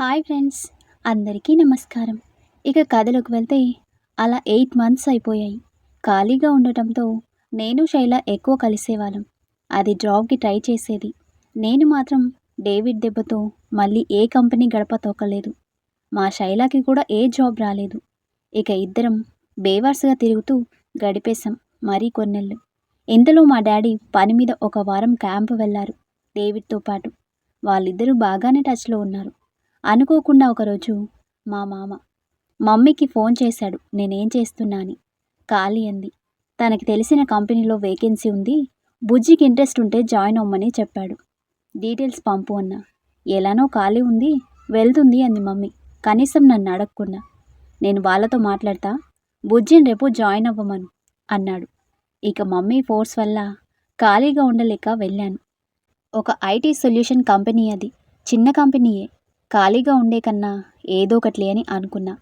Hi friends అందరికీ నమస్కారం. ఇక కథలోకి వెళ్తే అలా ఎయిట్ మంత్స్ అయిపోయాయి. ఖాళీగా ఉండటంతో నేను శైల ఎక్కువ కలిసేవాళ్ళం. అది జాబ్కి ట్రై చేసేది. నేను మాత్రం డేవిడ్ దెబ్బతో మళ్ళీ ఏ కంపెనీ గడప తొక్కలేదు మా శైలకి కూడా ఏ జాబ్ రాలేదు. ఇక ఇద్దరం బేవర్స్గా తిరుగుతూ గడిపేశాం మరీ కొన్నెళ్ళు. ఇంతలో మా డాడీ పని మీద ఒక వారం క్యాంపు వెళ్ళారు డేవిడ్తో పాటు. వాళ్ళిద్దరూ బాగానే టచ్లో ఉన్నారు. అనుకోకుండా ఒకరోజు మా మామ మమ్మీకి ఫోన్ చేశాడు. నేనేం చేస్తున్నా అని ఖాళీ అంది. తనకి తెలిసిన కంపెనీలో వేకెన్సీ ఉంది. బుజ్జికి ఇంట్రెస్ట్ ఉంటే జాయిన్ అవ్వమని చెప్పాడు. డీటెయిల్స్ పంపు అన్నా. ఎలానో ఖాళీ ఉంది వెళ్తుంది అంది మమ్మీ. కనీసం నన్ను అడగకుండా. నేను వాళ్ళతో మాట్లాడతా? బుజ్జిని రేపు జాయిన్ అవ్వమను అన్నాడు. ఇక మమ్మీ ఫోర్స్ వల్ల ఖాళీగా ఉండలేక వెళ్ళాను. ఒక ఐటీ సొల్యూషన్ కంపెనీ అది. చిన్న కంపెనీయే. ఖాళీగా ఉండే కన్నా ఏదో ఒకట్లే అని అనుకున్నా.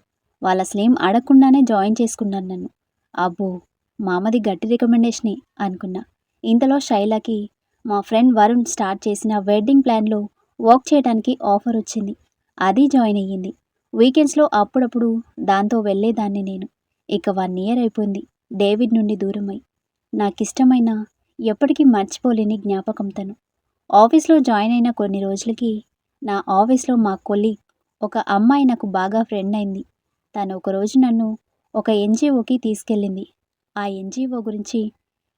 వాళ్ళ స్లేమ్ అడగకుండానే జాయిన్ చేసుకున్నాను నన్ను. అబ్బో మామది గట్టి రికమెండేషనే అనుకున్నా. ఇంతలో శైలకి మా ఫ్రెండ్ వరుణ్ స్టార్ట్ చేసిన వెడ్డింగ్ ప్లాన్లో వర్క్ చేయడానికి ఆఫర్ వచ్చింది. అది జాయిన్ అయ్యింది. వీకెండ్స్లో అప్పుడప్పుడు దాంతో వెళ్ళేదాన్ని నేను. ఇక వన్ ఇయర్ అయిపోయింది డేవిడ్ నుండి దూరమై. నాకిష్టమైన ఎప్పటికీ మర్చిపోలేని జ్ఞాపకం తను. ఆఫీస్లో జాయిన్ అయిన కొన్ని రోజులకి నా ఆఫీస్లో మా కొలి ఒక అమ్మాయి నాకు బాగా ఫ్రెండ్ అయింది. తను ఒకరోజు నన్ను ఒక ఎన్జిఓకి తీసుకెళ్ళింది. ఆ ఎన్జిఓ గురించి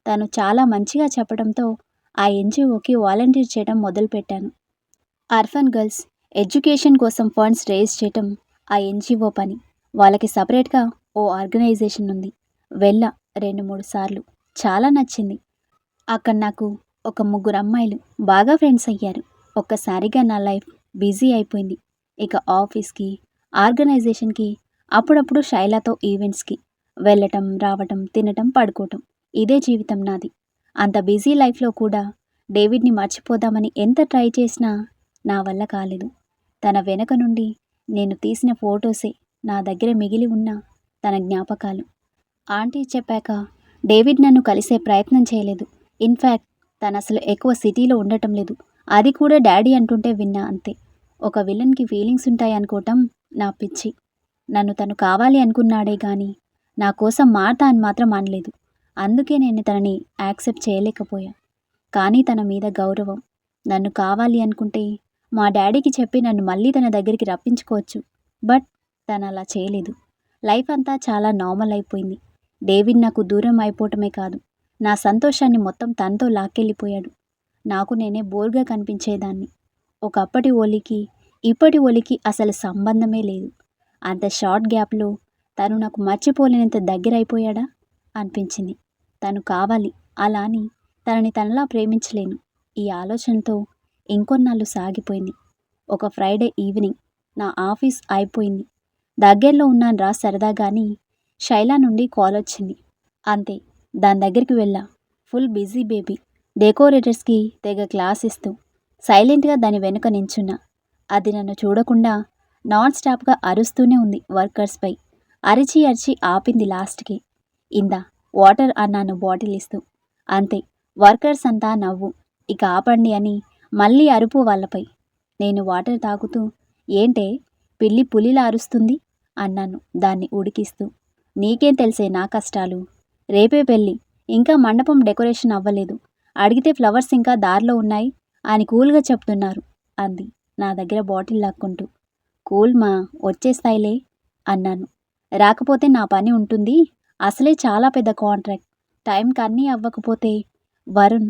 తను చాలా మంచిగా చెప్పడంతో ఆ ఎన్జిఓకి వాలంటీర్ చేయడం మొదలుపెట్టాను. అర్ఫన్ గర్ల్స్ ఎడ్యుకేషన్ కోసం ఫండ్స్ రేజ్ చేయటం ఆ ఎన్జిఓ పని. వాళ్ళకి సపరేట్గా ఓ ఆర్గనైజేషన్ ఉంది. వెళ్ళ రెండు మూడు సార్లు. చాలా నచ్చింది. అక్కడ నాకు ఒక ముగ్గురు అమ్మాయిలు బాగా ఫ్రెండ్స్ అయ్యారు. ఒక్కసారిగా నా లైఫ్ బిజీ అయిపోయింది. ఇక ఆఫీస్కి ఆర్గనైజేషన్కి అప్పుడప్పుడు శైలతో ఈవెంట్స్కి వెళ్ళటం రావటం తినటం పడుకోవటం ఇదే జీవితం నాది. అంత బిజీ లైఫ్లో కూడా డేవిడ్ని మర్చిపోదామని ఎంత ట్రై చేసినా నా వల్ల కాలేదు. తన వెనక నుండి నేను తీసిన ఫోటోసే నా దగ్గర మిగిలి ఉన్న తన జ్ఞాపకాలు. ఆంటీ చెప్పాక డేవిడ్ నన్ను కలిసే ప్రయత్నం చేయలేదు. ఇన్ఫ్యాక్ట్ తను అసలు ఎక్కువ సిటీలో ఉండటం లేదు. అది కూడా డాడీ అంటుంటే విన్నా అంతే. ఒక విలన్కి ఫీలింగ్స్ ఉంటాయి అనుకోవటం నా పిచ్చి. నన్ను తను కావాలి అనుకున్నాడే గాని నా కోసం మాట అని మాత్రం అనలేదు. అందుకే నేను తనని యాక్సెప్ట్ చేయలేకపోయా. కానీ తన మీద గౌరవం. నన్ను కావాలి అనుకుంటే మా డాడీకి చెప్పి నన్ను మళ్ళీ తన దగ్గరికి రప్పించుకోవచ్చు. బట్ తను అలా చేయలేదు. లైఫ్ అంతా చాలా నార్మల్ అయిపోయింది. డేవిడ్ నాకు దూరం అయిపోవటమే కాదు. నా సంతోషాన్ని మొత్తం తనతో లాక్కెళ్ళిపోయాడు. నాకు నేనే బోర్గా కనిపించేదాన్ని. ఒకప్పటి ఒలికి ఇప్పటి ఒలికి అసలు సంబంధమే లేదు. అంత షార్ట్ గ్యాప్లో తను నాకు మర్చిపోలేనంత దగ్గర అయిపోయాడా అనిపించింది. తను కావాలి. అలా అని తనని తనలా ప్రేమించలేను. ఈ ఆలోచనతో ఇంకొన్నాళ్ళు సాగిపోయింది. ఒక ఫ్రైడే ఈవినింగ్. నా ఆఫీస్ అయిపోయింది. దగ్గరలో ఉన్నాను రా సరదా కానీ శైలా నుండి కాల్ వచ్చింది అంతే దాని దగ్గరికి వెళ్ళా. Full busy baby. డెకోరేటర్స్కి తెగ క్లాస్ ఇస్తూ సైలెంట్గా దాని వెనుక నించున్నా. అది నన్ను చూడకుండా నాన్ స్టాప్గా అరుస్తూనే ఉంది వర్కర్స్పై. అరిచి అరిచి ఆపింది లాస్ట్కి. ఇందా వాటర్ అన్నాను బాటిల్ ఇస్తూ. అంతే వర్కర్స్ అంతా నవ్వు. ఇక ఆపండి అని మళ్ళీ అరుపు వాళ్ళపై. నేను వాటర్ తాగుతూ ఏంటే పిల్లి పులిలా అరుస్తుంది? అన్నాను దాన్ని ఉడికిస్తూ. నీకేం తెలిసే నా కష్టాలు? రేపే పెళ్ళి. ఇంకా మండపం డెకరేషన్ అవ్వలేదు. అడిగితే ఫ్లవర్స్ ఇంకా దారిలో ఉన్నాయి. అని కూల్గా చెప్తున్నారు అంది. నా దగ్గర బాటిల్ లాక్కుంటూ. కూల్ మా వచ్చేస్తాయిలే అన్నాను. రాకపోతే నా పని ఉంటుంది. అసలే చాలా పెద్ద కాంట్రాక్ట్. టైంకి అన్నీ అవ్వకపోతే వరుణ్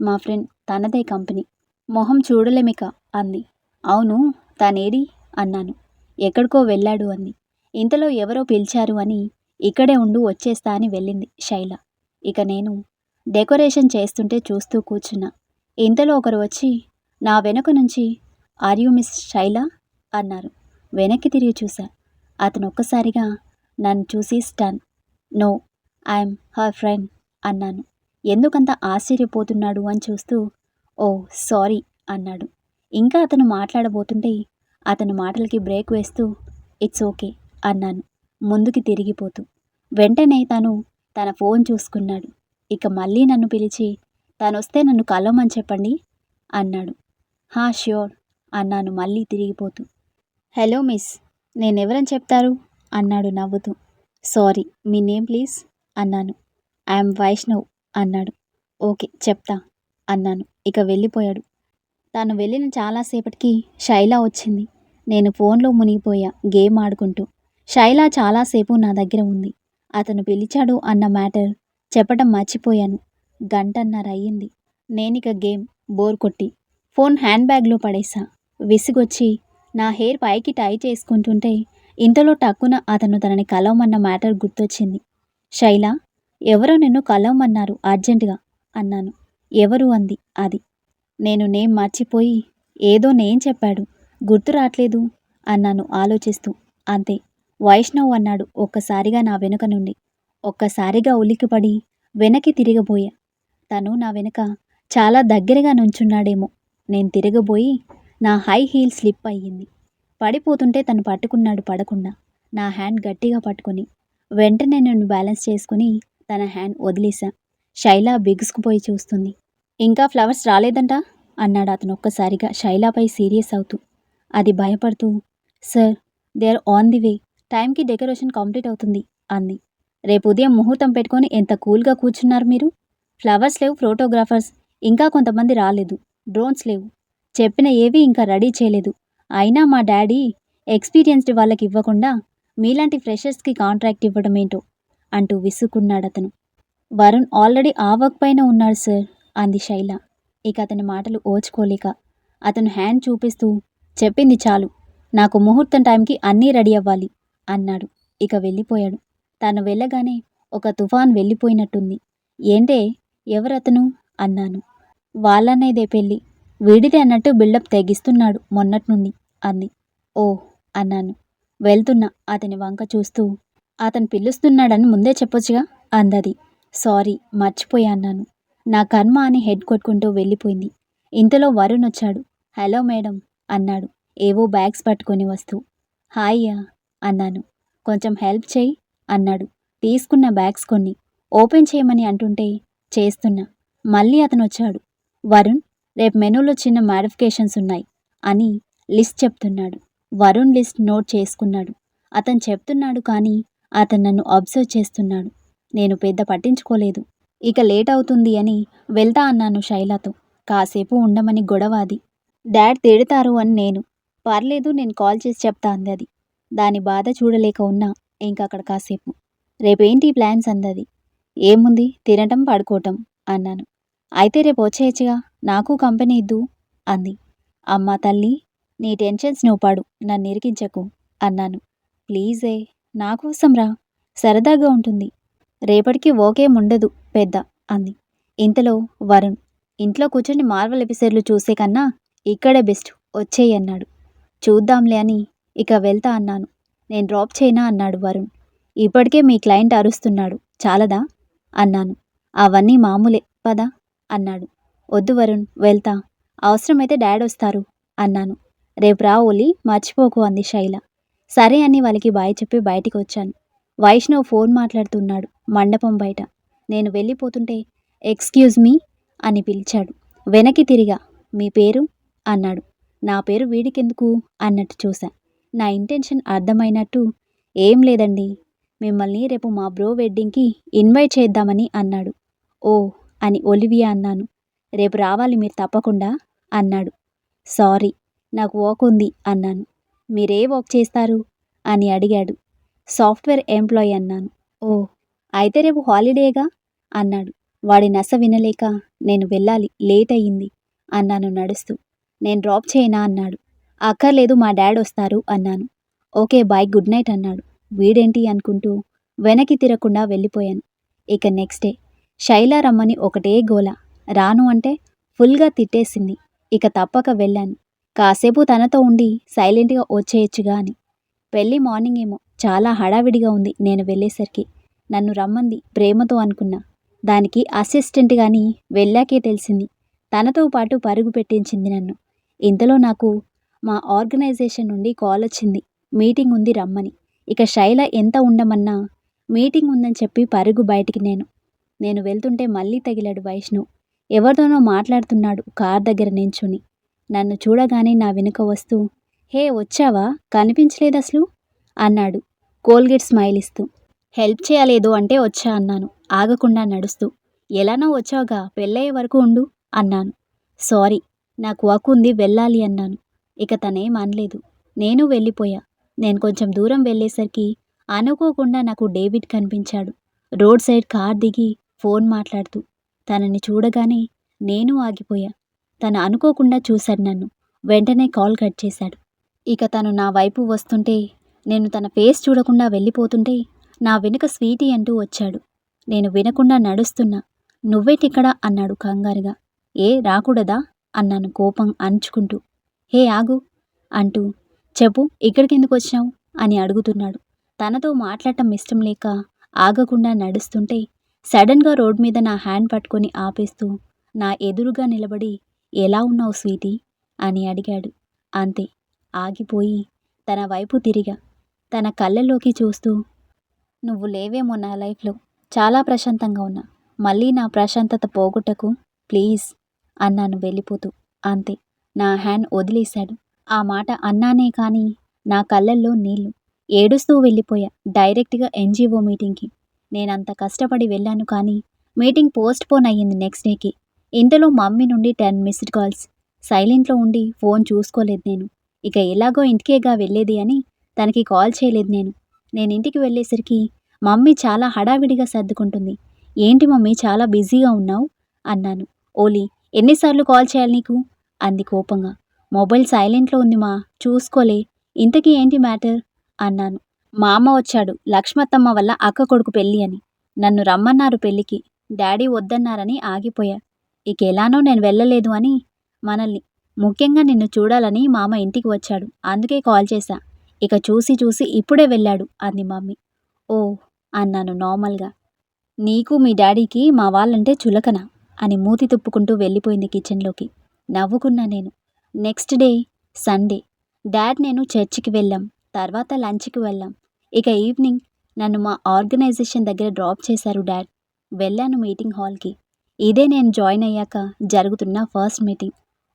మా ఫ్రెండ్ తనదే కంపెనీ. మొహం చూడలేమిక అంది. అవును తనేడి అన్నాను. ఎక్కడికో వెళ్ళాడు అంది. ఇంతలో ఎవరో పిలిచారు అని ఇక్కడే ఉండు వచ్చేస్తా అని వెళ్ళింది శైల. ఇక నేను డెకరేషన్ చేస్తుంటే చూస్తూ కూర్చున్నా. ఇంతలో ఒకరు వచ్చి నా వెనుక నుంచి ఆర్ యు మిస్ శైల? అన్నారు. వెనక్కి తిరిగి చూశా. అతను ఒక్కసారిగా నన్ను చూసి stun no I'm her friend అన్నాను. ఎందుకంత ఆశ్చర్యపోతున్నాడు? అని చూస్తూ ఓ సారీ అన్నాడు. ఇంకా అతను మాట్లాడబోతుంటే అతను మాటలకి బ్రేక్ వేస్తూ ఇట్స్ ఓకే అన్నాను. ముందుకి తిరిగిపోతూ. వెంటనే తను తన ఫోన్ చూసుకున్నాడు. ఇక మళ్ళీ నన్ను పిలిచి తానొస్తే నన్ను కలవమని చెప్పండి అన్నాడు. హా ష్యూర్ అన్నాను మళ్ళీ తిరిగిపోతూ. హలో మిస్ నేనెవరని చెప్తారు? అన్నాడు నవ్వుతూ. సారీ మీ నేమ్ ప్లీజ్ అన్నాను. ఐఎమ్ వైష్ణవ్ అన్నాడు. ఓకే చెప్తా అన్నాను. ఇక వెళ్ళిపోయాడు. తాను వెళ్ళిన చాలాసేపటికి శైల వచ్చింది. నేను ఫోన్లో మునిగిపోయా గేమ్ ఆడుకుంటూ. శైల చాలాసేపు నా దగ్గర ఉంది. అతను పిలిచాడు అన్న మ్యాటర్ చెప్పటం మర్చిపోయాను. గంటన్నర అయ్యింది నేనిక గేమ్ బోర్ కొట్టి ఫోన్ హ్యాండ్ బ్యాగ్లో పడేసా విసిగొచ్చి నా హెయిర్ పైకి టై చేసుకుంటుంటే ఇంతలో టక్కున అతను తనని కలవమన్న మ్యాటర్ గుర్తొచ్చింది. శైల ఎవరో నిన్ను కలవమన్నారు అర్జెంటుగా అన్నాను. ఎవరు అంది అది. నేను నేమ్ మర్చిపోయి ఏదో నేను చెప్పాడు. గుర్తు రావట్లేదు అన్నాను ఆలోచిస్తూ. అంతే. వైష్ణవ్ అన్నాడు ఒక్కసారిగా నా వెనుక నుండి. ఒక్కసారిగా ఉలికిపడి వెనక్కి తిరగబోయా తను నా వెనుక చాలా దగ్గరగా నుంచున్నాడేమో. నేను తిరగబోయి నా హై హీల్ స్లిప్ అయ్యింది. పడిపోతుంటే తను పట్టుకున్నాడు పడకుండా. నా హ్యాండ్ గట్టిగా పట్టుకొని వెంటనే నన్ను బ్యాలెన్స్ చేసుకుని తన హ్యాండ్ వదిలేశా. శైల బిగుసుకుపోయి చూస్తుంది. ఇంకా ఫ్లవర్స్ రాలేదంట? అన్నాడు అతను ఒక్కసారిగా శైలాపై సీరియస్ అవుతూ. అది భయపడుతూ sir they are on the way. టైంకి డెకరేషన్ కంప్లీట్ అవుతుంది అంది. రేపు ఉదయం ముహూర్తం పెట్టుకొని ఎంత కూల్గా కూర్చున్నారు మీరు? ఫ్లవర్స్ లేవు ఫోటోగ్రాఫర్స్. ఇంకా కొంతమంది రాలేదు. డ్రోన్స్ లేవు. చెప్పిన ఏవి ఇంకా రెడీ చేయలేదు. అయినా మా డాడీ ఎక్స్పీరియన్స్డ్ వాళ్ళకి ఇవ్వకుండా మీలాంటి ఫ్రెషర్స్కి కాంట్రాక్ట్ ఇవ్వడం ఏంటో అంటూ విసుక్కున్నాడు అతను. వరుణ్ ఆల్రెడీ ఆ వర్క్ పైన ఉన్నాడు సార్ అంది శైల. ఇక అతని మాటలు ఓచుకోలేక అతను హ్యాండ్ చూపిస్తూ చెప్పింది చాలు నాకు ముహూర్తం టైంకి అన్నీ రెడీ అవ్వాలి అన్నాడు. ఇక వెళ్ళిపోయాడు. తను వెళ్ళగానే ఒక తుఫాన్ వెళ్ళిపోయినట్టుంది. ఏంటే? ఎవరతను? అన్నాను. వాళ్ళనేదే పెళ్ళి? వీడిదే అన్నట్టు బిల్డప్ తెగిస్తున్నాడు మొన్నటి నుండి అంది. ఓ అన్నాను. వెళ్తున్నా అతని వంక చూస్తూ. అతను పిలుస్తున్నాడని ముందే చెప్పొచ్చుగా అందది. సారీ మర్చిపోయా అన్నాను. నా కర్మ అని హెడ్ కొట్టుకుంటూ వెళ్ళిపోయింది. ఇంతలో వరుణ్ వచ్చాడు. హలో మేడం అన్నాడు. ఏవో బ్యాగ్స్ పట్టుకొని వస్తూ. హాయ్యా అన్నాను. కొంచెం హెల్ప్ చేయి. అన్నాడు. తీసుకున్న బ్యాగ్స్ కొన్ని. ఓపెన్ చేయమని అంటుంటే చేస్తున్నా. మళ్ళీ అతను వచ్చాడు వరుణ్ రేపు మెనూలో చిన్న మాడిఫికేషన్స్ ఉన్నాయి అని లిస్ట్ చెప్తున్నాడు. వరుణ్ లిస్ట్ నోట్ చేసుకున్నాడు. అతను చెప్తున్నాడు కానీ అతను నన్ను అబ్జర్వ్ చేస్తున్నాడు. నేను పెద్ద పట్టించుకోలేదు. ఇక లేట్ అవుతుంది అని వెళ్తా అన్నాను శైలాతో. కాసేపు ఉండమని గొడవ అది. డాడ్ తిడతారు అని నేను. పర్లేదు నేను కాల్ చేసి చెప్తా అంది అది. దాని బాధ చూడలేక ఉన్నా. ఇంకా అక్కడ కాసేపు. రేపేంటి ప్లాన్స్? అందది ఏముంది? తినటం పడుకోవటం అన్నాను. అయితే రేపు వచ్చేయచ్చుగా. నాకు కంపెనీ ఇద్దు అంది. అమ్మ తల్లి నీ టెన్షన్స్ నువ్వు పాడు. నన్ను ఇరికించకు అన్నాను. ప్లీజే నా కోసం రా. సరదాగా ఉంటుంది. రేపటికి ఓకేం ఉండదు పెద్ద అంది. ఇంతలో వరుణ్ ఇంట్లో కూర్చొని మార్వల్ ఎపిసోడ్లు చూసే కన్నా ఇక్కడే బెస్ట్. వచ్చేయన్నాడు చూద్దాంలే అని ఇక వెళ్తా అన్నాను. నేను డ్రాప్ చేయనా? అన్నాడు వరుణ్. ఇప్పటికే మీ క్లయింట్ అరుస్తున్నాడు. చాలదా? అన్నాను. అవన్నీ మామూలే. పదా అన్నాడు. వద్దు వరుణ్ వెళ్తా. అవసరమైతే డాడ్ వస్తారు అన్నాను. రేపు రా ఓలి మర్చిపోకు అంది శైల. సరే అని వాళ్ళకి బాయ్ చెప్పి బయటికి వచ్చాను. వైష్ణవ్ ఫోన్ మాట్లాడుతున్నాడు మండపం బయట. నేను వెళ్ళిపోతుంటే ఎక్స్క్యూజ్ మీ? అని పిలిచాడు. వెనక్కి తిరిగా మీ పేరు? అన్నాడు. నా పేరు వీడికెందుకు? అన్నట్టు చూశా. నా ఇంటెన్షన్ అర్థమైనట్టు ఏం లేదండి. మిమ్మల్ని రేపు మా బ్రో వెడ్డింగ్కి ఇన్వైట్ చేద్దామని అన్నాడు. ఓ అని ఒలివియా అన్నాను. రేపు రావాలి మీరు తప్పకుండా అన్నాడు. సారీ నాకు వర్క్ ఉంది అన్నాను. మీరే వర్క్ చేస్తారు? అని అడిగాడు. సాఫ్ట్వేర్ ఎంప్లాయీ అన్నాను. ఓ అయితే రేపు హాలిడేగా? అన్నాడు. వాడి నస వినలేక నేను వెళ్ళాలి లేట్ అయ్యింది అన్నాను నడుస్తూ. నేను డ్రాప్ చేయనా? అన్నాడు. అక్కర్లేదు మా డాడ్ వస్తారు అన్నాను. ఓకే బాయ్ గుడ్ నైట్ అన్నాడు. వీడేంటి అనుకుంటూ వెనక్కి తిరగకుండా వెళ్ళిపోయాను. ఇక నెక్స్ట్ డే. శైల రమ్మని ఒకటే గోల. రాను అంటే ఫుల్గా తిట్టేసింది. ఇక తప్పక వెళ్ళాను. కాసేపు తనతో ఉండి సైలెంట్గా వచ్చేయచ్చుగా అని. పెళ్ళి మార్నింగ్ ఏమో. చాలా హడావిడిగా ఉంది నేను వెళ్ళేసరికి. నన్ను రమ్మంది ప్రేమతో అనుకున్నా. దానికి అసిస్టెంట్ కానీ వెళ్ళాకే తెలిసింది. తనతో పాటు పరుగు పెట్టించింది నన్ను. ఇంతలో నాకు మా ఆర్గనైజేషన్ నుండి కాల్ వచ్చింది. మీటింగ్ ఉంది రమ్మని. ఇక శైల ఎంత ఉండమన్నా? మీటింగ్ ఉందని చెప్పి పరుగు బయటికి నేను. నేను వెళ్తుంటే మళ్ళీ తగిలాడు వైష్ణవ్. ఎవరితోనో మాట్లాడుతున్నాడు కార్ దగ్గర నించుని. నన్ను చూడగానే నా వెనుక వస్తూ హే వచ్చావా? కనిపించలేదు అసలు? అన్నాడు కోల్గేట్ స్మైల్ ఇస్తూ హెల్ప్ చేయలేదు అంటే వచ్చా అన్నాను. ఆగకుండా నడుస్తూ. ఎలానో వచ్చావుగా? పెళ్ళయ్యే వరకు ఉండు అన్నాను. సారీ నాకు వర్క్ ఉంది వెళ్ళాలి అన్నాను. ఇక తనేం అనలేదు నేను వెళ్ళిపోయా. నేను కొంచెం దూరం వెళ్ళేసరికి అనుకోకుండా నాకు డేవిడ్ కనిపించాడు. రోడ్ సైడ్ కార్ దిగి ఫోన్ మాట్లాడుతూ తనని చూడగానే నేను ఆగిపోయా. తను అనుకోకుండా చూశాడు నన్ను. వెంటనే కాల్ కట్ చేశాడు. ఇక తను నా వైపు వస్తుంటే నేను తన ఫేస్ చూడకుండా వెళ్ళిపోతుంటే నా వెనుక స్వీటీ అంటూ వచ్చాడు. నేను వినకుండా నడుస్తున్నా. నువ్వేటిక్కడ? అన్నాడు కంగారుగా. ఏ రాకూడదా? అన్నాను కోపం అంచుకుంటూ. హే ఆగు అంటూ చెప్పు ఇక్కడికి ఎందుకు వచ్చావు? అని అడుగుతున్నాడు. తనతో మాట్లాడటం ఇష్టం లేక ఆగకుండా నడుస్తుంటే సడన్గా రోడ్ మీద నా హ్యాండ్ పట్టుకొని ఆపేస్తూ నా ఎదురుగా నిలబడి ఎలా ఉన్నావు స్వీటీ? అని అడిగాడు. అంతే ఆగిపోయి తన వైపు తిరిగా తన కళ్ళల్లోకి చూస్తూ నువ్వు లేవేమో నా లైఫ్లో చాలా ప్రశాంతంగా ఉన్నా మళ్ళీ నా ప్రశాంతత పోగొట్టకు ప్లీజ్ అన్నాను వెళ్ళిపోతూ అంతే. నా హ్యాండ్ వదిలేశాడు. ఆ మాట అన్నానే కానీ నా కళ్ళల్లో నీళ్ళు. ఏడుస్తూ వెళ్ళిపోయా డైరెక్ట్గా ఎన్జిఓ మీటింగ్కి. నేనంత కష్టపడి వెళ్ళాను కానీ మీటింగ్ పోస్ట్ పోన్ అయ్యింది నెక్స్ట్ డేకి. ఇంతలో మమ్మీ నుండి టెన్ మిస్డ్ కాల్స్. సైలెంట్లో ఉండి ఫోన్ చూసుకోలేదు నేను. ఇక ఎలాగో ఇంటికేగా వెళ్ళేది అని తనకి కాల్ చేయలేదు నేను. నేను ఇంటికి వెళ్ళేసరికి మమ్మీ చాలా హడావిడిగా సర్దుకుంటుంది. ఏంటి మమ్మీ చాలా బిజీగా ఉన్నావు? అన్నాను. ఓలీ ఎన్నిసార్లు కాల్ చేయాలి నీకు? అంది కోపంగా. మొబైల్ సైలెంట్లో ఉంది మా చూసుకోలే. ఇంతకీ ఏంటి మ్యాటర్? అన్నాను. మా అమ్మ వచ్చాడు లక్ష్మత్తమ్మ వల్ల అక్క కొడుకు పెళ్ళి అని. నన్ను రమ్మన్నారు పెళ్ళికి. డాడీ వద్దన్నారని ఆగిపోయా. ఇక ఎలానో నేను వెళ్ళలేదు అని మనల్ని. ముఖ్యంగా నిన్ను చూడాలని మామ ఇంటికి వచ్చాడు. అందుకే కాల్ చేశా. ఇక చూసి చూసి ఇప్పుడే వెళ్ళాడు అంది మమ్మీ. ఓ అన్నాను నార్మల్గా. నీకు మీ డాడీకి మా వాళ్ళంటే చులకన అని మూతి తుప్పుకుంటూ వెళ్ళిపోయింది కిచెన్లోకి. నవ్వుకున్నా నేను. Next day Sunday. డాడ్ నేను చర్చికి వెళ్ళాం. తర్వాత లంచ్కి వెళ్ళాం. ఇక ఈవినింగ్ నన్ను మా ఆర్గనైజేషన్ దగ్గర డ్రాప్ చేశారు డాడ్. వెళ్ళాను మీటింగ్ హాల్కి. ఇదే నేను జాయిన్ అయ్యాక జరుగుతున్న ఫస్ట్ మీటింగ్.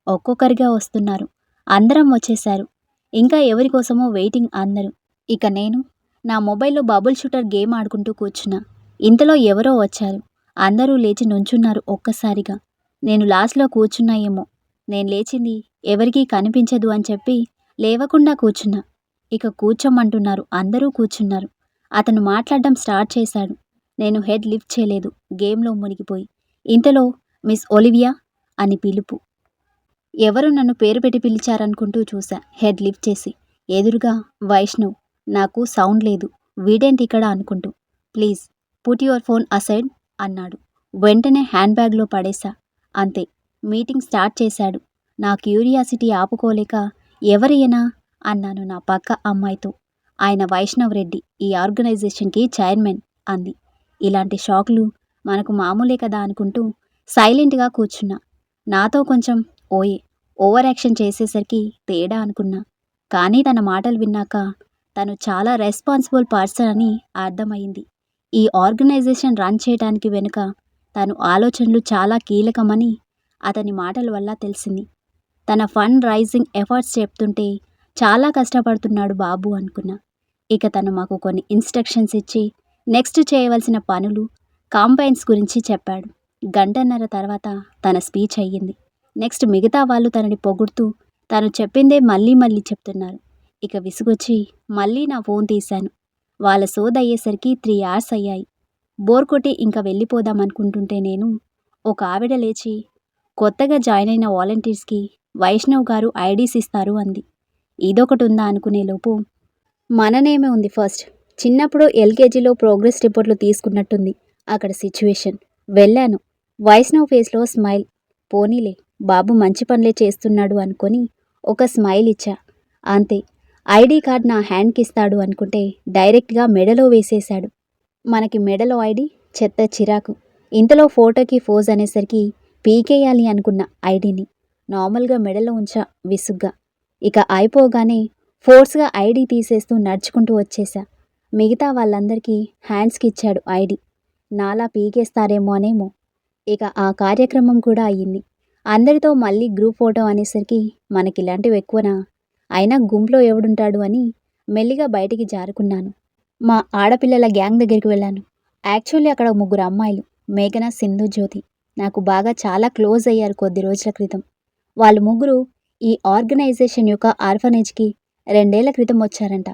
ఒక్కొక్కరిగా వస్తున్నారు. అందరం వచ్చేశారు. ఇంకా ఎవరి కోసమో వెయిటింగ్ అందరూ. ఇక నేను నా మొబైల్లో బబుల్ షూటర్ గేమ్ ఆడుకుంటూ కూర్చున్నా. ఇంతలో ఎవరో వచ్చారు. అందరూ లేచి నుంచున్నారు ఒక్కసారిగా. నేను లాస్ట్లో కూర్చున్నాయేమో నేను లేచింది ఎవరికీ కనిపించదు అని చెప్పి లేవకుండా కూర్చున్నా. ఇక కూర్చోమంటున్నారు అందరూ కూర్చున్నారు. అతను మాట్లాడడం స్టార్ట్ చేశాడు. నేను హెడ్ లిఫ్ట్ చేయలేదు గేమ్లో మునిగిపోయి. ఇంతలో మిస్ ఒలివియా అని పిలుపు. ఎవరు నన్ను పేరు పెట్టి పిలిచారనుకుంటూ చూశా హెడ్ లిఫ్ట్ చేసి. ఎదురుగా వైష్ణవ్ నాకు సౌండ్ లేదు వీడేంటి ఇక్కడ అనుకుంటూ. Please put your phone aside అన్నాడు. వెంటనే హ్యాండ్ బ్యాగ్లో పడేశా అంతే. మీటింగ్ స్టార్ట్ చేశాడు. నా క్యూరియాసిటీ ఆపుకోలేక ఎవరియనా అన్నాను నా పక్క అమ్మాయితో. ఆయన వైష్ణవ్ రెడ్డి ఈ ఆర్గనైజేషన్కి చైర్మన్ అంది. ఇలాంటి షాక్లు మనకు మామూలే కదా అనుకుంటూ సైలెంట్గా కూర్చున్నా. నాతో కొంచెం ఓయే ఓవర్ యాక్షన్ చేసేసరికి తేడా అనుకున్నా. కానీ తన మాటలు విన్నాక తను చాలా రెస్పాన్సిబుల్ పర్సన్ అని అర్థమైంది ఈ ఆర్గనైజేషన్ రన్ చేయడానికి వెనుక తను ఆలోచనలు చాలా కీలకమని అతని మాటల వల్ల తెలిసింది. తన ఫండ్ రైజింగ్ ఎఫర్ట్స్ చెప్తుంటే చాలా కష్టపడుతున్నాడు బాబు అనుకున్నా. ఇక తను మాకు కొన్ని ఇన్స్ట్రక్షన్స్ ఇచ్చి నెక్స్ట్ చేయవలసిన పనులు కాంపైన్స్ గురించి చెప్పాడు. గంటన్నర తర్వాత తన స్పీచ్ అయ్యింది. నెక్స్ట్ మిగతా వాళ్ళు తనని పొగుడుతూ తను చెప్పిందే మళ్ళీ మళ్ళీ చెప్తున్నారు. ఇక విసుగొచ్చి మళ్ళీ నా ఫోన్ తీశాను. వాళ్ళ సోద అయ్యేసరికి త్రీ అవర్స్ అయ్యాయి. బోర్ కొట్టి ఇంకా వెళ్ళిపోదాం అనుకుంటుంటే నేను ఒక ఆవిడ లేచి కొత్తగా జాయిన్ అయిన వాలంటీర్స్కి వైష్ణవ్ గారు ఐడీస్ ఇస్తారు అంది. ఇదొకటి ఉందా అనుకునేలోపు మననేమే ఉంది ఫస్ట్. చిన్నప్పుడు ఎల్కేజీలో ప్రోగ్రెస్ రిపోర్ట్లు తీసుకున్నట్టుంది అక్కడ సిచ్యువేషన్. వెళ్ళాను. వైష్ణవ్ ఫేస్లో స్మైల్. పోనీలే బాబు మంచి పనులే చేస్తున్నాడు అనుకొని ఒక స్మైల్ ఇచ్చా. అంతే. ఐడి కార్డ్ నా హ్యాండ్కి ఇస్తాడు అనుకుంటే డైరెక్ట్గా మెడలో వేసేశాడు. మనకి మెడలో ఐడి చెత్త చిరాకు. ఇంతలో ఫోటోకి ఫోజ్ అనేసరికి పీకేయాలి అనుకున్న ఐడిని నార్మల్గా మెడలో ఉంచా విసుగ్గా. ఇక అయిపోగానే ఫోర్స్గా ఐడి తీసేస్తూ నడుచుకుంటూ వచ్చేసా మిగతా వాళ్ళందరికీ హ్యాండ్స్కి ఇచ్చాడు ఐడి. నాలా పీకేస్తారేమో అనేమో. ఇక ఆ కార్యక్రమం కూడా అయ్యింది. అందరితో మళ్ళీ గ్రూప్ ఫోటో అనేసరికి మనకి ఇలాంటివి ఎక్కువనా? అయినా గుంపులో ఎవడుంటాడు అని మెల్లిగా బయటికి జారుకున్నాను. మా ఆడపిల్లల గ్యాంగ్ దగ్గరికి వెళ్ళాను. యాక్చువల్లీ అక్కడ ముగ్గురు అమ్మాయిలు మేఘన సింధు జ్యోతి. నాకు బాగా చాలా క్లోజ్ అయ్యారు కొద్ది రోజుల క్రితం. వాళ్ళు ముగ్గురు ఈ ఆర్గనైజేషన్ యొక్క ఆర్ఫనేజ్కి రెండేళ్ళ క్రితం వచ్చారంట.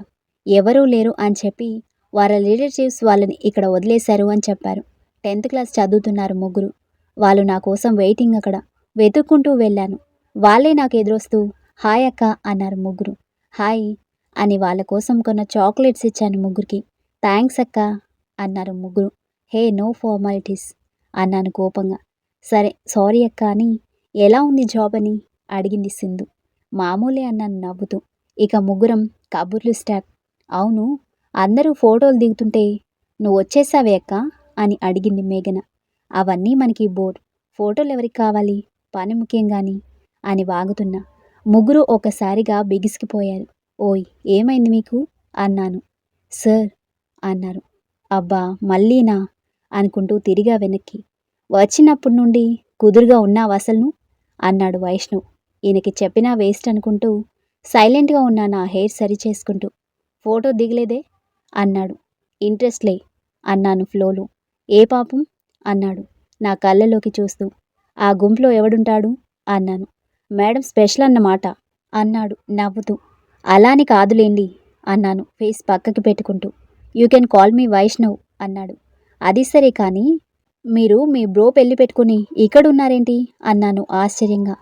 ఎవరూ లేరు అని చెప్పి వాళ్ళ రిలేటివ్స్ వాళ్ళని ఇక్కడ వదిలేశారు అని చెప్పారు. టెన్త్ క్లాస్ చదువుతున్నారు ముగ్గురు. వాళ్ళు నా కోసం వెయిటింగ్ అక్కడ. వెతుక్కుంటూ వెళ్ళాను. వాళ్ళే నాకు ఎదురొస్తూ హాయ్ అక్క అన్నారు ముగ్గురు. హాయ్ అని వాళ్ళ కోసం కొన్న చాక్లెట్స్ ఇచ్చాను ముగ్గురికి. థ్యాంక్స్ అక్క అన్నారు ముగ్గురు. హే నో ఫార్మాలిటీస్ అన్నాను కోపంగా. సరే సారీ అక్క అని ఎలా ఉంది జాబ్ అని అడిగింది సింధు. మామూలే అన్నాను నవ్వుతూ. ఇక ముగ్గురం కబుర్లు స్టార్ట్. అవును అందరూ ఫోటోలు దిగుతుంటే నువ్వు వచ్చేసావే అక్క అని అడిగింది మేఘన. అవన్నీ మనకి బోర్. ఫోటోలు ఎవరికి కావాలి? పని ముఖ్యం కానీ అని వాగుతున్నా. ముగ్గురు ఒకసారిగా బిగిసికిపోయారు ఓయ్ ఏమైంది మీకు? అన్నాను. సార్ అన్నారు. అబ్బా మళ్ళీనా? అనుకుంటూ తిరిగా వెనక్కి. వచ్చినప్పటి నుండి కుదురుగా ఉన్నావు అసలు? అన్నాడు వైష్ణవ్. ఈయనకి చెప్పినా వేస్ట్ అనుకుంటూ సైలెంట్గా ఉన్న నా హెయిర్ సరి చేసుకుంటూ ఫోటో దిగలేదే? అన్నాడు. ఇంట్రెస్ట్లే అన్నాను ఫ్లోలో. ఏ పాపం? అన్నాడు. నా కళ్ళలోకి చూస్తూ. ఆ గుంపులో ఎవడుంటాడు? అన్నాను. మేడం స్పెషల్ అన్నమాట అన్నాడు నవ్వుతూ. అలాని కాదులేండి అన్నాను ఫేస్ పక్కకి పెట్టుకుంటూ. You can call me Vaishnav అన్నాడు. అది సరే కానీ మీరు మీ బ్రో పెళ్ళి పెట్టుకుని ఇక్కడున్నారేంటి? అన్నాను ఆశ్చర్యంగా.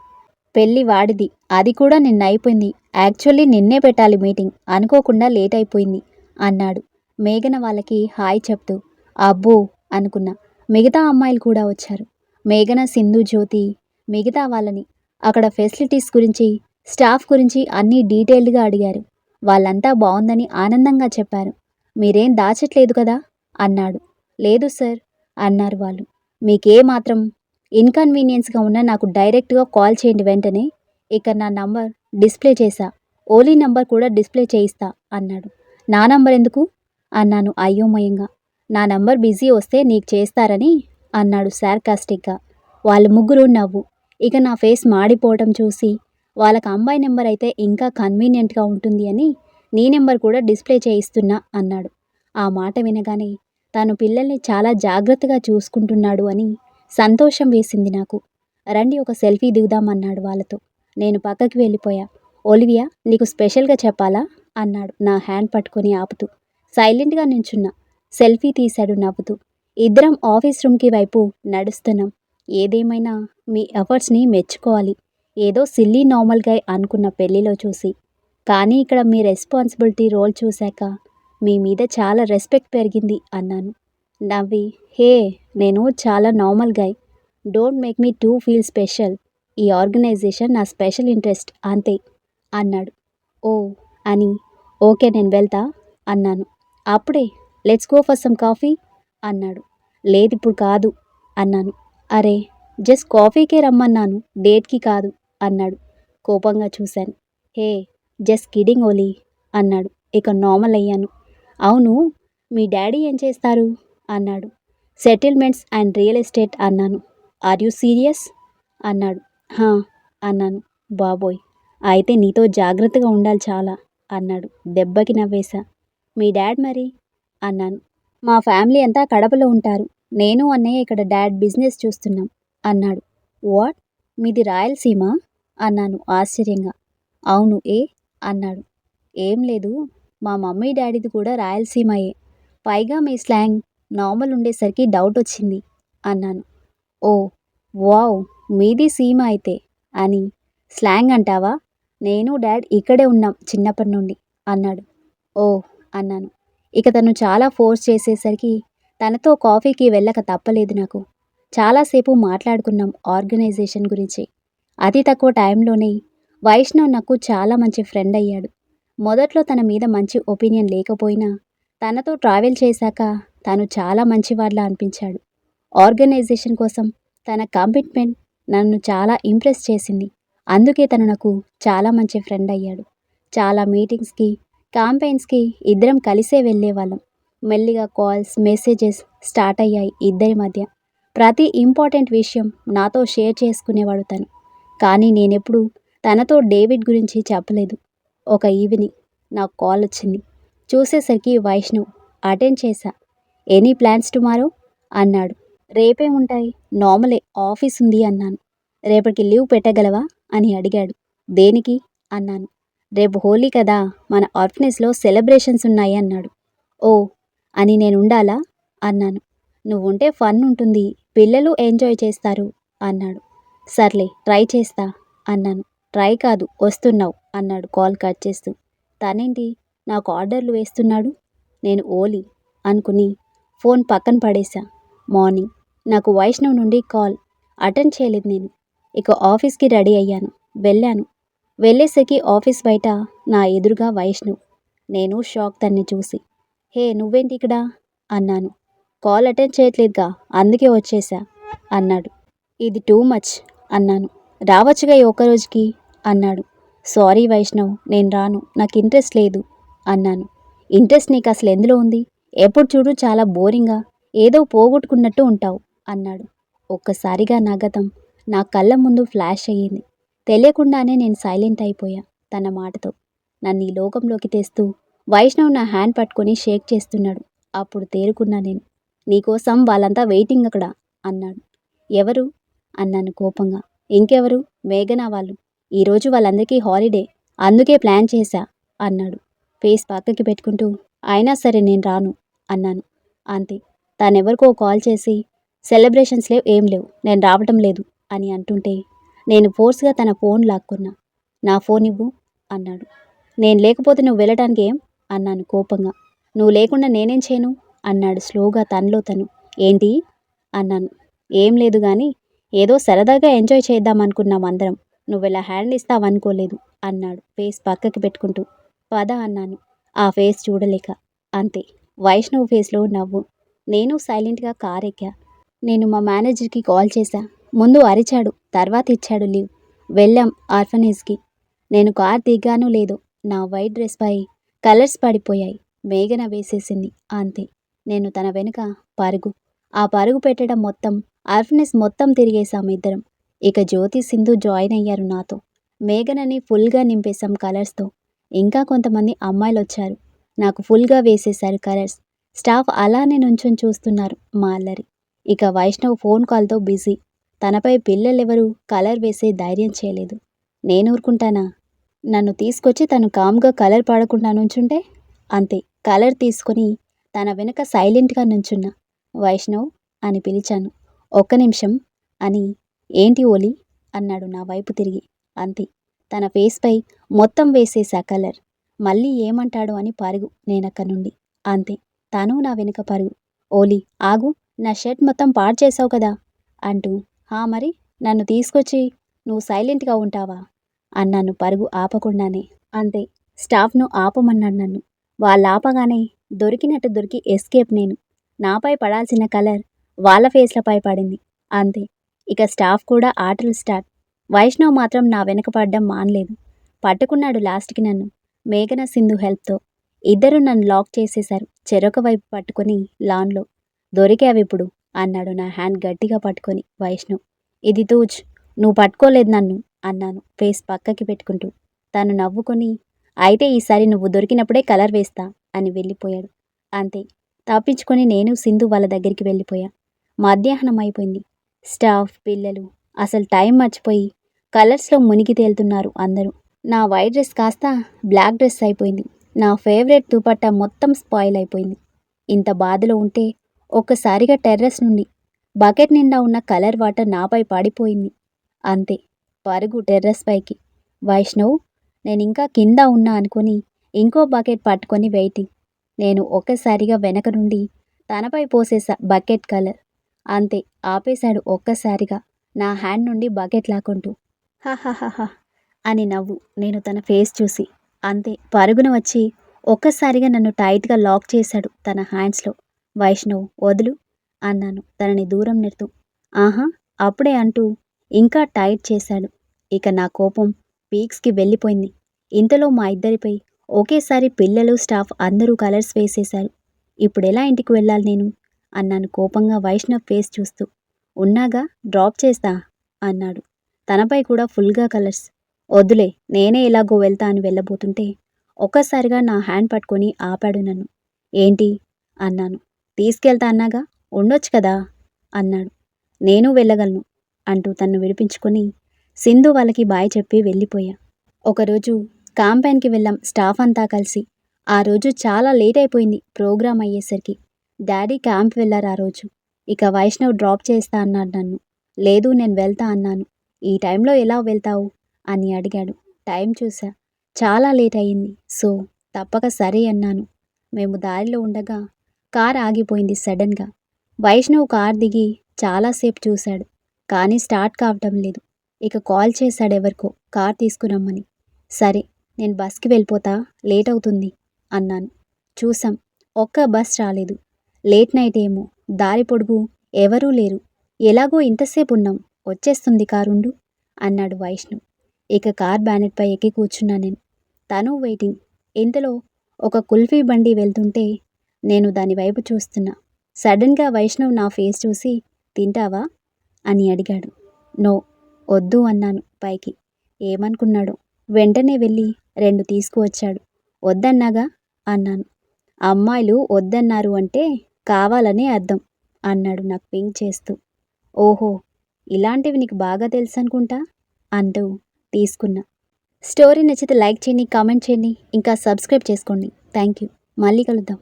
పెళ్ళి వాడిది. అది కూడా నిన్న అయిపోయింది యాక్చువల్లీ నిన్నే పెట్టాలి మీటింగ్. అనుకోకుండా లేట్ అయిపోయింది అన్నాడు. మేఘన వాళ్ళకి హాయ్ చెప్తూ అబ్బో అనుకున్నా. మిగతా అమ్మాయిలు కూడా వచ్చారు. మేఘన సింధు జ్యోతి మిగతా వాళ్ళని. అక్కడ ఫెసిలిటీస్ గురించి స్టాఫ్ గురించి అన్నీ డీటెయిల్డ్గా అడిగారు. వాళ్ళంతా బాగుందని ఆనందంగా చెప్పారు. మీరేం దాచట్లేదు కదా? అన్నాడు. లేదు సార్. అన్నారు వాళ్ళు. మీకే మాత్రం ఇన్కన్వీనియన్స్గా ఉన్నా నాకు డైరెక్ట్గా కాల్ చేయండి వెంటనే. ఇక నా నంబర్ డిస్ప్లే చేశా. ఓలీ నంబర్ కూడా డిస్ప్లే చేయిస్తా అన్నాడు. నా నంబర్ ఎందుకు? అన్నాను అయోమయంగా. నా నంబర్ బిజీ వస్తే నీకు చేస్తారని అన్నాడు శార్కాస్టిక్గా వాళ్ళ ముగ్గురు నవ్వు. ఇక నా ఫేస్ మాడిపోవటం చూసి వాళ్ళకి అమ్మాయి నెంబర్ అయితే ఇంకా కన్వీనియంట్గా ఉంటుంది అని నీ నెంబర్ కూడా డిస్ప్లే చేయిస్తున్నా అన్నాడు. ఆ మాట వినగానే తాను పిల్లల్ని చాలా జాగ్రత్తగా చూసుకుంటున్నాడు అని సంతోషం వేసింది నాకు. రండి ఒక సెల్ఫీ దిగుదామన్నాడు వాళ్ళతో. నేను పక్కకి వెళ్ళిపోయా. ఒలివియా నీకు స్పెషల్గా చెప్పాలా? అన్నాడు నా హ్యాండ్ పట్టుకొని ఆపుతూ. సైలెంట్గా నించున్నా సెల్ఫీ తీశాడు నవ్వుతూ. ఇద్దరం ఆఫీస్ రూమ్కి వైపు నడుస్తున్నాం. ఏదేమైనా మీ ఎఫర్ట్స్ని మెచ్చుకోవాలి. ఏదో సిల్లీ నార్మల్గా అనుకున్న పెళ్ళిలో చూసి. కానీ ఇక్కడ మీ రెస్పాన్సిబిలిటీ రోల్ చూశాక మీ మీద చాలా రెస్పెక్ట్ పెరిగింది అన్నాను. నవ్వి హే నేను చాలా normal guy don't make me too feel special ఈ ఆర్గనైజేషన్ నా స్పెషల్ ఇంట్రెస్ట్ అంతే అన్నాడు. ఓ అని ఓకే నేను వెళ్తా అన్నాను. అప్పుడే let's go for some coffee అన్నాడు. లేదు ఇప్పుడు కాదు అన్నాను. అరే జస్ట్ కాఫీకే రమ్మన్నాను డేట్కి కాదు అన్నాడు. కోపంగా చూశాను. హే జస్ట్ కిడింగ్ ఓలీ అన్నాడు. ఇక నార్మల్ అయ్యాను. అవును మీ డాడీ ఏం చేస్తారు? అన్నాడు. సెటిల్మెంట్స్ అండ్ రియల్ ఎస్టేట్ అన్నాను. Are you serious? అన్నాడు. హా అన్నాను. బాబోయ్ అయితే నీతో జాగ్రత్తగా ఉండాలి చాలా అన్నాడు. దెబ్బకి నవ్వేశా. మీ డాడ్ మరి? అన్నాను. మా ఫ్యామిలీ అంతా కడపలో ఉంటారు. నేను అన్నయ్య ఇక్కడ డాడ్ బిజినెస్ చూస్తున్నాం అన్నాడు. వాట్? మీది రాయలసీమ? అన్నాను ఆశ్చర్యంగా. అవును ఏ? అన్నాడు. ఏం లేదు మా మమ్మీ డాడీది కూడా రాయలసీమయే. పైగా మీ స్లాంగ్ నార్మల్ ఉండేసరికి డౌట్ వచ్చింది అన్నాను. ఓ వావ్ మీది సీమ అయితే అని. స్లాంగ్ అంటావా? నేను డాడ్ ఇక్కడే ఉన్నాం చిన్నప్పటి నుండి అన్నాడు. ఓ అన్నాను. ఇక తను చాలా ఫోర్స్ చేసేసరికి తనతో కాఫీకి వెళ్ళక తప్పలేదు నాకు. చాలాసేపు మాట్లాడుకున్నాం ఆర్గనైజేషన్ గురించి. అతి తక్కువ టైంలోనే వైష్ణవ్ నాకు చాలా మంచి ఫ్రెండ్ అయ్యాడు. మొదట్లో తన మీద మంచి ఒపీనియన్ లేకపోయినా తనతో ట్రావెల్ చేశాక తను చాలా మంచివాడ్లా అనిపించాడు. ఆర్గనైజేషన్ కోసం తన కమిట్మెంట్ నన్ను చాలా ఇంప్రెస్ చేసింది. అందుకే తను నాకు చాలా మంచి ఫ్రెండ్ అయ్యాడు. చాలా మీటింగ్స్కి క్యాంపెయిన్స్కి ఇద్దరం కలిసే వెళ్ళేవాళ్ళం. మెల్లిగా కాల్స్ మెసేజెస్ స్టార్ట్ అయ్యాయి ఇద్దరి మధ్య. ప్రతి ఇంపార్టెంట్ విషయం నాతో షేర్ చేసుకునేవాడు తను. కానీ నేనెప్పుడు తనతో డేవిడ్ గురించి చెప్పలేదు. ఒక ఈవినింగ్ నాకు కాల్ వచ్చింది. చూసేసరికి వైష్ణవ్ అటెండ్ చేశా. Any plans tomorrow? అన్నాడు. రేపే ఉంటాయి. నార్మలే ఆఫీస్ ఉంది అన్నాను. రేపటికి లీవ్ పెట్టగలవా? అని అడిగాడు. దేనికి? అన్నాను. రేపు హోలీ కదా మన ఆర్ఫనేజ్లో సెలబ్రేషన్స్ ఉన్నాయి అన్నాడు. ఓ అని నేను ఉండాలా? అన్నాను. నువ్వుంటే ఫన్ ఉంటుంది. పిల్లలు ఎంజాయ్ చేస్తారు అన్నాడు. సర్లే ట్రై చేస్తా అన్నాను. ట్రై కాదు వస్తున్నావు అన్నాడు కాల్ కట్ చేస్తూ. తనేంటి నాకు ఆర్డర్లు వేస్తున్నాడు? నేను ఓలీ అనుకుని ఫోన్ పక్కన పడేశా. మార్నింగ్. నాకు వైష్ణవ్ నుండి కాల్. అటెండ్ చేయలేదు నేను. ఇక ఆఫీస్కి రెడీ అయ్యాను. వెళ్ళాను. వెళ్ళేసరికి ఆఫీస్ బయట నా ఎదురుగా వైష్ణవ్. నేను షాక్ తన్ని చూసి. హే నువ్వేంటి ఇక్కడ? అన్నాను. కాల్ అటెండ్ చేయట్లేదుగా అందుకే వచ్చేసా అన్నాడు. ఇది టూ మచ్ అన్నాను. రావచ్చుగా ఈ ఒక్క రోజుకి? అన్నాడు. సారీ వైష్ణవ్ నేను రాను. నాకు ఇంట్రెస్ట్ లేదు అన్నాను. ఇంట్రెస్ట్ నీకు అసలు ఎందులో ఉంది? ఎప్పుడు చూడు చాలా బోరింగ్గా ఏదో పోగొట్టుకున్నట్టు ఉంటావు అన్నాడు. ఒక్కసారిగా నా గతం నా కళ్ళ ముందు ఫ్లాష్ అయ్యింది. తెలియకుండానే నేను సైలెంట్ అయిపోయా తన మాటతో. నన్ను ఈ లోకంలోకి తెస్తూ వైష్ణవ్ నా హ్యాండ్ పట్టుకొని షేక్ చేస్తున్నాడు. అప్పుడు తేరుకున్నా నేను. నీకోసం వాళ్ళంతా వెయిటింగ్ అక్కడ అన్నాడు. ఎవరు? అన్నాను కోపంగా. ఇంకెవరు? మేఘనా వాళ్ళు. ఈరోజు వాళ్ళందరికీ హాలిడే అందుకే ప్లాన్ చేశా అన్నాడు. ఫేస్ పక్కకి పెట్టుకుంటూ అయినా సరే నేను రాను అన్నాను. అంతే తానెవరికో కాల్ చేసి సెలబ్రేషన్స్ లేవు ఏం లేవు నేను రావటం లేదు అని అంటుంటే నేను ఫోర్స్గా తన ఫోన్ లాక్కున్నా. నా ఫోన్ ఇవ్వు అన్నాడు. నేను లేకపోతే నువ్వు వెళ్ళటానికి ఏం అన్నాను కోపంగా. నువ్వు లేకుండా నేనేం చేయను అన్నాడు స్లోగా తనలో తను. ఏంటి? అన్నాను. ఏం లేదు కానీ ఏదో సరదాగా ఎంజాయ్ చేద్దాం అనుకున్నాం అందరం. నువ్వు ఇలా హ్యాండ్ ఇస్తావనుకోలేదు అన్నాడు ఫేస్ పక్కకి పెట్టుకుంటూ. పద అన్నాను. ఆ ఫేస్ చూడలేక. అంతే. వైష్ణవ్ ఫేస్లో నవ్వు. నేను సైలెంట్గా కార్ ఎక్కా నేను మా మేనేజర్కి కాల్ చేశా. ముందు అరిచాడు తర్వాత ఇచ్చాడు లీవ్. వెళ్ళాం ఆర్ఫనేజ్కి. నేను కార్ దిగాను లేదు నా వైట్ డ్రెస్ పై కలర్స్ పడిపోయాయి. మేఘన వేసేసింది. అంతే. నేను తన వెనుక పరుగు. ఆ పరుగు పెట్టడం మొత్తం ఆర్ఫనేజ్ మొత్తం తిరిగేశాం ఇద్దరం. ఇక జ్యోతి సింధు జాయిన్ అయ్యారు నాతో. మేఘనని ఫుల్గా నింపేశాం కలర్స్తో. ఇంకా కొంతమంది అమ్మాయిలు వచ్చారు నాకు ఫుల్గా వేసేశారు కలర్స్. స్టాఫ్ అలానే నుంచొని చూస్తున్నారు మా అల్లరి. ఇక వైష్ణవ్ ఫోన్ కాల్తో బిజీ. తనపై పిల్లలెవరూ కలర్ వేసే ధైర్యం చేయలేదు. నేను ఊరుకుంటానా నన్ను తీసుకొచ్చి తను కామ్గా కలర్ పాడకుండా నుంచుంటే? అంతే కలర్ తీసుకొని తన వెనుక సైలెంట్గా నుంచున్నా. వైష్ణవ్ అని పిలిచాను. ఒక్క నిమిషం అని ఏంటి ఓలి? అన్నాడు నా వైపు తిరిగి. అంతే. తన ఫేస్పై మొత్తం వేసేసా కలర్. మళ్ళీ ఏమంటాడు అని పరుగు నేనక్క నుండి. అంతే. తను నా వెనుక పరుగు. ఓలి ఆగు. నా షర్ట్ మొత్తం పాడు చేసావు కదా? అంటూ హా మరి? నన్ను తీసుకొచ్చి నువ్వు సైలెంట్గా ఉంటావా? అన్నాను పరుగు ఆపకుండానే. అంతే. స్టాఫ్ను ఆపమన్నాడు నన్ను. వాళ్ళు ఆపగానే దొరికినట్టు దొరికి ఎస్కేప్ నేను. నాపై పడాల్సిన కలర్ వాళ్ళ ఫేస్లపై పడింది. అంతే. ఇక స్టాఫ్ కూడా ఆటలు స్టార్ట్. వైష్ణవ్ మాత్రం నా వెనక పడ్డం మానలేదు. పట్టుకున్నాడు లాస్ట్కి నన్ను మేఘన సింధు హెల్ప్తో. ఇద్దరు నన్ను లాక్ చేసేశారు చెరొక వైపు పట్టుకొని లాన్లో. దొరికావిప్పుడు అన్నాడు నా హ్యాండ్ గట్టిగా పట్టుకొని వైష్ణవ్. ఇది తూచ్ నువ్వు పట్టుకోలేదు నన్ను అన్నాను ఫేస్ పక్కకి పెట్టుకుంటూ. తను నవ్వుకొని అయితే ఈసారి నువ్వు దొరికినప్పుడే కలర్ వేస్తా అని వెళ్ళిపోయాడు. అంతే తప్పించుకొని నేను సింధు వాళ్ళ దగ్గరికి వెళ్ళిపోయా. మధ్యాహ్నం అయిపోయింది. స్టాఫ్ పిల్లలు. అసలు టైం మర్చిపోయి కలర్స్లో మునిగి తేలుతున్నారు అందరూ. నా వైట్ డ్రెస్ కాస్త బ్లాక్ డ్రెస్ అయిపోయింది. నా ఫేవరెట్ దుపట్టా మొత్తం స్పాయిల్ అయిపోయింది. ఇంత బాధలో ఉంటే ఒక్కసారిగా టెర్రస్ నుండి బకెట్ నిండా ఉన్న కలర్ వాటర్ నాపై పడిపోయింది. అంతే పరుగు టెర్రస్ పైకి. వైష్ణవ్ నేను ఇంకా కింద ఉన్నా అనుకుని ఇంకో బకెట్ పట్టుకొని వెయిటింగ్. నేను ఒక్కసారిగా వెనక నుండి తనపై పోసేసా బకెట్ కలర్. అంతే ఆపేశాడు ఒక్కసారిగా. నా హ్యాండ్ నుండి బకెట్ లాక్కుంటూ. హాహాహాహా అని నవ్వు. నేను తన ఫేస్ చూసి. అంతే పరుగున వచ్చి ఒక్కసారిగా నన్ను టైట్గా లాక్ చేశాడు తన హ్యాండ్స్లో. వైష్ణవ్ వదులు అన్నాను తనని దూరం నెడుతూ. ఆహా అప్పుడే అంటూ ఇంకా టైట్ చేశాడు. ఇక నా కోపం పీక్స్కి వెళ్ళిపోయింది. ఇంతలో మా ఇద్దరిపై ఒకేసారి పిల్లలు స్టాఫ్ అందరూ కలర్స్ వేసేశారు. ఇప్పుడు ఎలా ఇంటికి వెళ్ళాలి నేను? అన్నాను కోపంగా వైష్ణవ్ ఫేస్ చూస్తూ. ఉన్నాగా డ్రాప్ చేస్తా అన్నాడు. తనపై కూడా ఫుల్గా కలర్స్. వద్దులే నేనే ఎలాగో వెళ్తా అని వెళ్ళబోతుంటే ఒక్కసారిగా నా హ్యాండ్ పట్టుకొని ఆపాడు నన్ను. ఏంటి? అన్నాను. తీసుకెళ్తా అన్నాగా? ఉండొచ్చు కదా అన్నాడు. నేను వెళ్ళగలను అంటూ తన్ను విడిపించుకొని సింధు వాళ్ళకి బాయ్ చెప్పి వెళ్ళిపోయా. ఒకరోజు కాంపైన్కి వెళ్ళాం స్టాఫ్ అంతా కలిసి. ఆ రోజు చాలా లేట్ అయిపోయింది ప్రోగ్రామ్ అయ్యేసరికి. డాడీ క్యాంప్ వెళ్ళారు ఆ రోజు. ఇక వైష్ణవ్ డ్రాప్ చేస్తా అన్నాడు నన్ను. లేదు నేను వెళ్తా అన్నాను. ఈ టైంలో ఎలా వెళ్తావు? అని అడిగాడు. టైం చూసా. చాలా లేట్ అయింది సో తప్పక సరే అన్నాను. మేము దారిలో ఉండగా కార్ ఆగిపోయింది సడన్గా. వైష్ణవ్ కార్ దిగి చాలాసేపు చూశాడు. కానీ స్టార్ట్ కావటం లేదు. ఇక కాల్ చేశాడు ఎవరికో కార్ తీసుకురమ్మని. సరే నేను బస్కి వెళ్ళిపోతా లేట్ అవుతుంది అన్నాను. చూసాం ఒక్క బస్ రాలేదు. లేట్ నైట్ ఏమో. దారి పొడుగు ఎవరూ లేరు. ఎలాగో ఇంతసేపు ఉన్నాం వచ్చేస్తుంది కారుండు అన్నాడు వైష్ణవ్. ఇక కార్ బ్యానెట్పై ఎక్కి కూర్చున్నా నేను. తను వెయిటింగ్. ఇంతలో ఒక కుల్ఫీ బండి వెళ్తుంటే నేను దాని వైపు చూస్తున్నా. సడన్గా వైష్ణవ్ నా ఫేస్ చూసి తింటావా? అని అడిగాడు. నో వద్దు అన్నాను పైకి. ఏమనుకున్నాడు. వెంటనే వెళ్ళి రెండు తీసుకువచ్చాడు. వద్దన్నాగా? అన్నాను. అమ్మాయిలు వద్దన్నారు అంటే కావాలనే అర్థం అన్నాడు నాకు పింక్ చేస్తూ. ఓహో ఇలాంటివి నీకు బాగా తెలుసు అనుకుంటా అంటూ తీసుకున్నా. స్టోరీ నచ్చితే లైక్ చేయండి కామెంట్ చేయండి ఇంకా సబ్స్క్రైబ్ చేసుకోండి. థ్యాంక్ యూ మళ్ళీ కలుద్దాం.